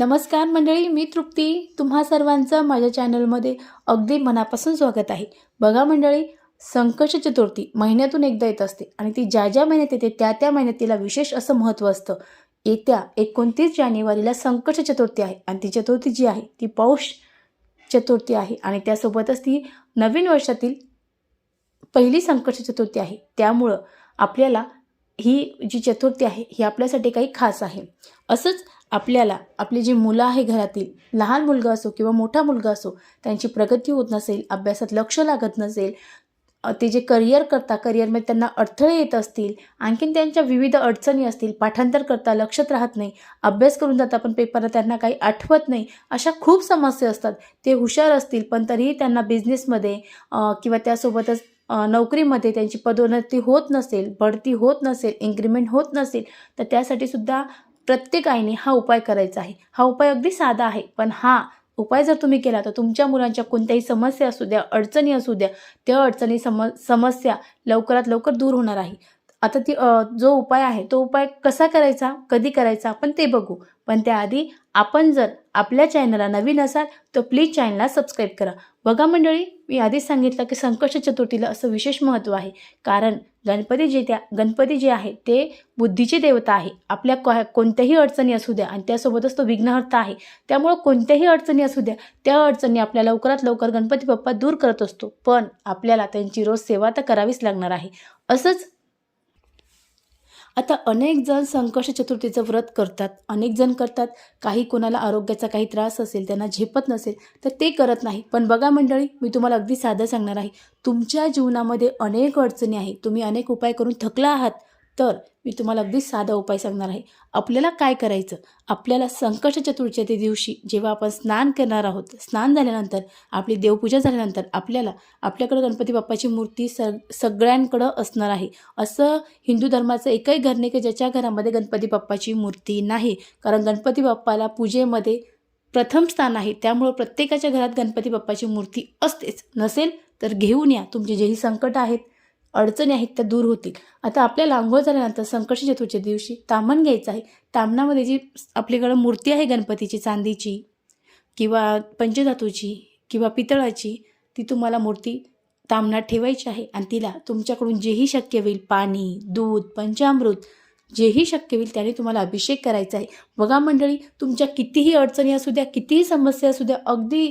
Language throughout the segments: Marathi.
नमस्कार मंडळी मी तृप्ती. तुम्हा सर्वांचं माझ्या चॅनलमध्ये अगदी मनापासून स्वागत आहे. बघा मंडळी संकट चतुर्थी महिन्यातून एकदा येत असते आणि ती ज्या ज्या महिन्यात येते त्या त्या महिन्यात तिला विशेष असं महत्त्व असतं. येत्या एकोणतीस जानेवारीला संकट चतुर्थी आहे आणि ती चतुर्थी जी आहे ती पौष चतुर्थी आहे आणि त्यासोबतच ती नवीन वर्षातील पहिली संकट चतुर्थी आहे. त्यामुळं आपल्याला ही जी चतुर्थी आहे ही आपल्यासाठी काही खास आहे. असंच आपल्याला आपली जी मुलं आहे घरातील लहान मुलगा असो किंवा मोठा मुलगा असो त्यांची प्रगती होत नसेल अभ्यासात लक्ष लागत नसेल ते जे करिअर करता करिअरमध्ये त्यांना अडथळे येत असतील आणखीन त्यांच्या विविध अडचणी असतील पाठांतर करता लक्षात राहत नाही अभ्यास करून जाता पण पेपरला त्यांना काही आठवत नाही अशा खूप समस्या असतात. ते हुशार असतील पण तरीही त्यांना बिझनेसमध्ये किंवा त्यासोबतच नोकरीमध्ये त्यांची पदोन्नती होत नसेल बढती होत नसेल इन्क्रीमेंट होत नसेल तर त्यासाठी सुद्धा प्रत्येक आईने हा उपाय करायचा आहे. हा उपाय अगदी साधा आहे पण हा उपाय जर तुम्ही केला तर तुमच्या मुलांच्या कोणत्याही समस्या असू द्या अडचणी असू द्या त्या अडचणी सम समस्या लवकरात लवकर दूर होणार आहे. आता ती जो उपाय आहे तो उपाय कसा करायचा कधी करायचा आपण ते बघू. पण त्याआधी आपण जर आपल्या चॅनलला नवीन असाल तर प्लीज चॅनलला सबस्क्राईब करा. बघा मंडळी मी आधीच सांगितलं की संकष्ट चतुर्थीला असं विशेष महत्त्व आहे. कारण गणपती जे त्या गणपती जे आहे ते बुद्धीची देवता आहे. आपल्या को कोणत्याही अडचणी असू द्या आणि त्यासोबतच तो विघ्नहर्ता आहे. त्यामुळं कोणत्याही अडचणी असू द्या त्या अडचणी आपल्या लवकरात लवकर गणपती बाप्पा दूर करत असतो. पण आपल्याला त्यांची रोज सेवा तर करावीच लागणार आहे. असंच आता अनेक जण संकष्ट चतुर्थीचं व्रत करतात. अनेक जण करतात. काही कोणाला आरोग्याचा काही त्रास असेल त्यांना झेपत नसेल तर ते करत नाही. पण बघा मंडळी मी तुम्हाला अगदी साधं सांगणार आहे. तुमच्या जीवनामध्ये अनेक अडचणी आहेत. तुम्ही अनेक उपाय करून थकला आहात. तर मी तुम्हाला अगदी साधा उपाय सांगणार आहे. आपल्याला काय करायचं? आपल्याला संकट चतुर्थीच्या ते दिवशी जेव्हा आपण स्नान करणार आहोत स्नान झाल्यानंतर आपली देवपूजा झाल्यानंतर आपल्याला आपल्याकडं गणपती बाप्पाची मूर्ती स सगळ्यांकडं असणार आहे. असं हिंदू धर्माचं एकही घर नाही की ज्याच्या घरामध्ये गणपती बाप्पाची मूर्ती नाही. कारण गणपती बाप्पाला पूजेमध्ये प्रथम स्थान आहे. त्यामुळं प्रत्येकाच्या घरात गणपती बाप्पाची मूर्ती असतेच. नसेल तर घेऊन या. तुमचे जेही संकट आहेत अडचणी आहेत त्या दूर होतील. आता आपल्याला आंघोळ झाल्यानंतर संकष्टी चतुर्थीच्या दिवशी तामण घ्यायचं आहे. तामणामध्ये जी आपल्याकडं मूर्ती आहे गणपतीची चांदीची किंवा पंचधातूची किंवा पितळाची ती तुम्हाला मूर्ती तामणात ठेवायची आहे आणि तिला तुमच्याकडून जेही शक्य होईल पाणी दूध पंचामृत जेही शक्य होईल त्याने तुम्हाला अभिषेक करायचा आहे. बघा मंडळी तुमच्या कितीही अडचणी असू द्या कितीही समस्या असू द्या अगदी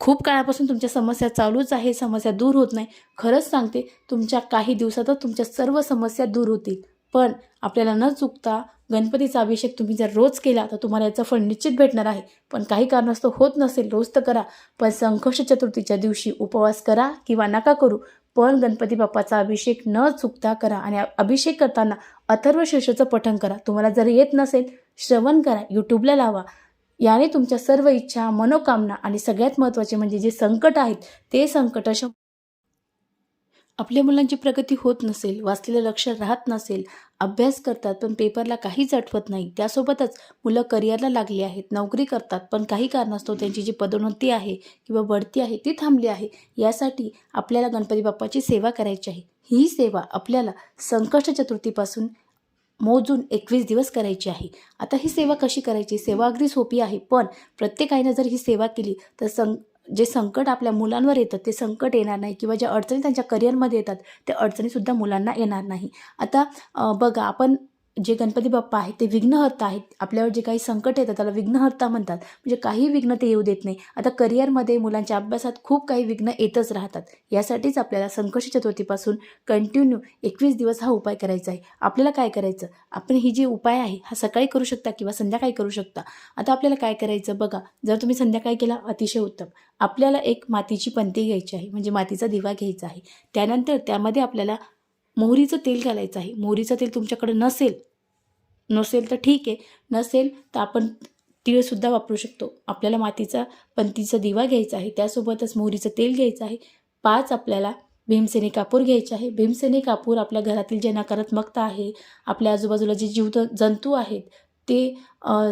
खूप काळापासून तुमच्या समस्या चालूच आहे समस्या दूर होत नाही. खरंच सांगते तुमच्या काही दिवसातच तुमच्या सर्व समस्या दूर होतील. पण आपल्याला न चुकता गणपतीचा अभिषेक तुम्ही जर रोज केला तर तुम्हाला याचं फळ निश्चित भेटणार आहे. पण काही कारणास्तव होत नसेल रोज तर करा. पण संकष्ट चतुर्थीच्या दिवशी उपवास करा किंवा नका करू. पण गणपती बाप्पाचा अभिषेक न चुकता करा आणि अभिषेक करताना अथर्व शीर्षाचं पठण करा. तुम्हाला जर येत नसेल श्रवण करा यूट्यूबला लावा. याने तुमच्या सर्व इच्छा मनोकामना आणि सगळ्यात महत्त्वाचे म्हणजे जे संकट आहेत ते संकट अशा आपल्या मुलांची प्रगती होत नसेल वाचलेलं लक्ष राहत नसेल अभ्यास करतात पण पेपरला काहीच आठवत नाही. त्यासोबतच मुलं करिअरला लागली आहेत नोकरी करतात पण काही कारणास्तव त्यांची जी पदोन्नती आहे किंवा बढती आहे ती थांबली आहे. यासाठी आपल्याला गणपती बाप्पाची सेवा करायची आहे. ही सेवा आपल्याला संकष्ट चतुर्थीपासून मोजून एकवीस दिवस करायची आहे. आता ही सेवा कशी करायची? सेवा अगदी सोपी आहे पण प्रत्येकाने जर ही सेवा केली तर सं जे संकट आपल्या मुलांवर येतं ते संकट येणार नाही किंवा ज्या अडचणी त्यांच्या करिअरमध्ये येतात त्या अडचणीसुद्धा मुलांना येणार नाही. आता बघा आपण जे गणपती बाप्पा आहेत ते विघ्नहर्ता आहेत. आपल्यावर जे काही संकट येतात त्याला विघ्नहर्ता म्हणतात. म्हणजे काही विघ्न ते येऊ देत नाही. आता करिअरमध्ये मुलांच्या अभ्यासात खूप काही विघ्न येतच राहतात. यासाठीच आपल्याला संकष्ट चतुर्थीपासून कंटिन्यू एकवीस दिवस हा उपाय करायचा आहे. आपल्याला काय करायचं? आपण ही जी उपाय आहे हा सकाळी करू शकता किंवा संध्याकाळी करू शकता. आता आपल्याला काय करायचं? बघा जर तुम्ही संध्याकाळी केला अतिशय उत्तम. आपल्याला एक मातीची पंती घ्यायची आहे. म्हणजे मातीचा दिवा घ्यायचा आहे. त्यानंतर त्यामध्ये आपल्याला मोहरीचं तेल घालायचं आहे. मोहरीचं तेल तुमच्याकडे नसेल नसेल तर ठीक आहे. नसेल तर आपण तिळसुद्धा वापरू शकतो. आपल्याला मातीचा पंतीचा दिवा घ्यायचा आहे. त्यासोबतच मोहरीचं तेल घ्यायचं आहे. पाच आपल्याला भीमसेनी कापूर घ्यायचे आहे. भीमसेनी कापूर आपल्या घरातील जे नकारात्मकता आहे आपल्या आजूबाजूला जे जीव जंतू आहेत ते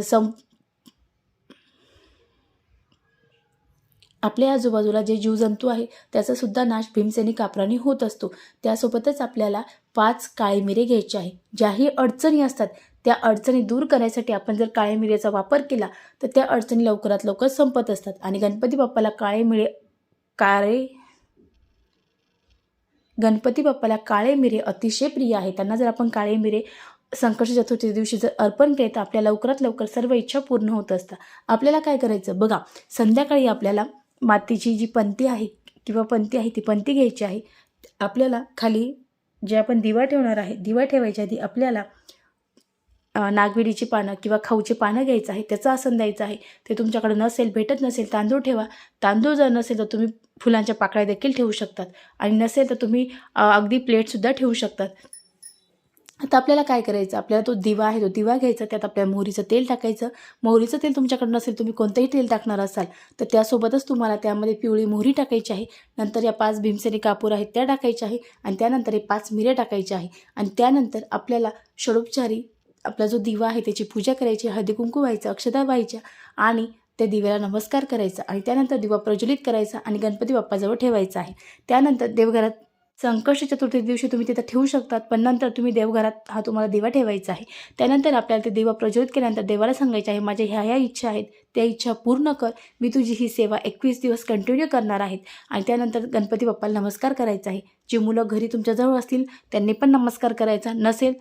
सं आपल्या आजूबाजूला जे जीवजंतू आहे त्याचा सुद्धा नाश भीमसेनी कापराने होत असतो. त्यासोबतच आपल्याला पाच काळे मिरे घ्यायचे आहे. ज्याही अडचणी असतात त्या अडचणी दूर करण्यासाठी आपण जर काळे मिरेचा वापर केला तर त्या अडचणी लवकरात लवकर संपत असतात. आणि गणपती बाप्पाला काळे मिळे काळे गणपती बाप्पाला काळे मिरे अतिशय प्रिय आहे. त्यांना जर आपण काळे मिरे संकट चतुर्थी दिवशी जर अर्पण केले तर आपल्या लवकरात लवकर सर्व इच्छा पूर्ण होत असतात. आपल्याला काय करायचं? बघा संध्याकाळी आपल्याला मातीची जी पंती आहे किंवा पंती आहे ती पंती घ्यायची आहे आपल्याला खाली जे आपण दिवा ठेवणार आहे दिवा ठेवायच्या आधी आपल्याला नागविडीची पानं किंवा खाऊची पानं घ्यायचं आहे त्याचं आसन द्यायचं आहे ते तुमच्याकडे नसेल भेटत नसेल तांदूळ ठेवा. तांदूळ जर नसेल तर तुम्ही फुलांच्या पाकळ्या देखील ठेवू शकतात आणि नसेल तर तुम्ही अगदी प्लेटसुद्धा ठेवू शकतात. आता आपल्याला काय करायचं? आपल्याला तो दिवा आहे तो दिवा घ्यायचा त्यात आपल्या मोहरीचं तेल टाकायचं. मोहरीचं तेल तुमच्याकडं नसेल तुम्ही कोणतंही तेल टाकणार असाल तर त्यासोबतच तुम्हाला त्यामध्ये पिवळी मोहरी टाकायची आहे. नंतर या पाच भीमसेनी कापूर आहेत त्या टाकायच्या आहे. आणि त्यानंतर हे पाच मिरे टाकायचे आहे. आणि त्यानंतर आपल्याला षडोपचारी आपला जो दिवा आहे त्याची पूजा करायची हळदी कुंकू व्हायचं अक्षता व्हायच्या आणि त्या दिव्याला नमस्कार करायचा. आणि त्यानंतर दिवा प्रज्वलित करायचा आणि गणपती बाप्पाजवळ ठेवायचा आहे. त्यानंतर देवघरात संकष्ट चतुर्थी दिवशी तुम्ही तिथं ठेवू शकतात पण नंतर तुम्ही देवघरात हा तुम्हाला दिवा ठेवायचा आहे. त्यानंतर आपल्याला ते दिवा प्रज्वलित केल्यानंतर देवाला सांगायचे आहे माझ्या ह्या ह्या इच्छा आहेत त्या इच्छा पूर्ण कर मी तुझी ही सेवा एकवीस दिवस कंटिन्यू करणार आहेत आणि त्यानंतर गणपती बाप्पाला नमस्कार करायचा आहे. जी मुलं घरी तुमच्याजवळ असतील त्यांनी पण नमस्कार करायचा. नसेल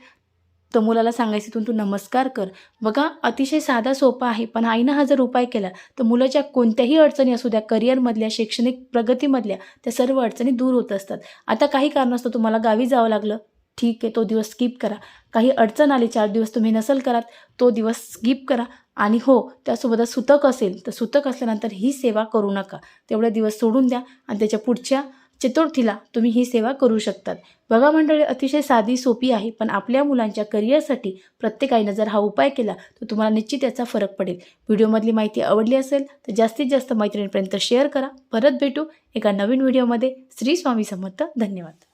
तर मुलाला सांगायचं इथून तू नमस्कार कर. बघा अतिशय साधा सोपा आहे पण आईनं हा जर उपाय केला. तर मुलाच्या कोणत्याही अडचणी असू द्या करिअरमधल्या शैक्षणिक प्रगतीमधल्या त्या सर्व अडचणी दूर होत असतात. आता काही कारणास्तव तुम्हाला गावी जावं लागलं. ठीक आहे तो दिवस स्किप करा. काही अडचण आली चार दिवस तुम्ही नसल करात तो दिवस स्किप करा. आणि हो त्यासोबतच सुतक असेल तर सुतक असल्यानंतर ही सेवा करू नका. तेवढे दिवस सोडून द्या आणि त्याच्या पुढच्या चतुर्थीला तुम्ही ही सेवा करू शकतात. बघा मंडळी अतिशय साधी सोपी आहे पण आपल्या मुलांच्या करिअरसाठी प्रत्येकाने जर हा उपाय केला तर तुम्हाला निश्चित याचा फरक पडेल. व्हिडिओमधली माहिती आवडली असेल तर जास्तीत जास्त मैत्रिणींपर्यंत शेअर करा. परत भेटू एका नवीन व्हिडिओमध्ये. श्री स्वामी समर्थ. धन्यवाद.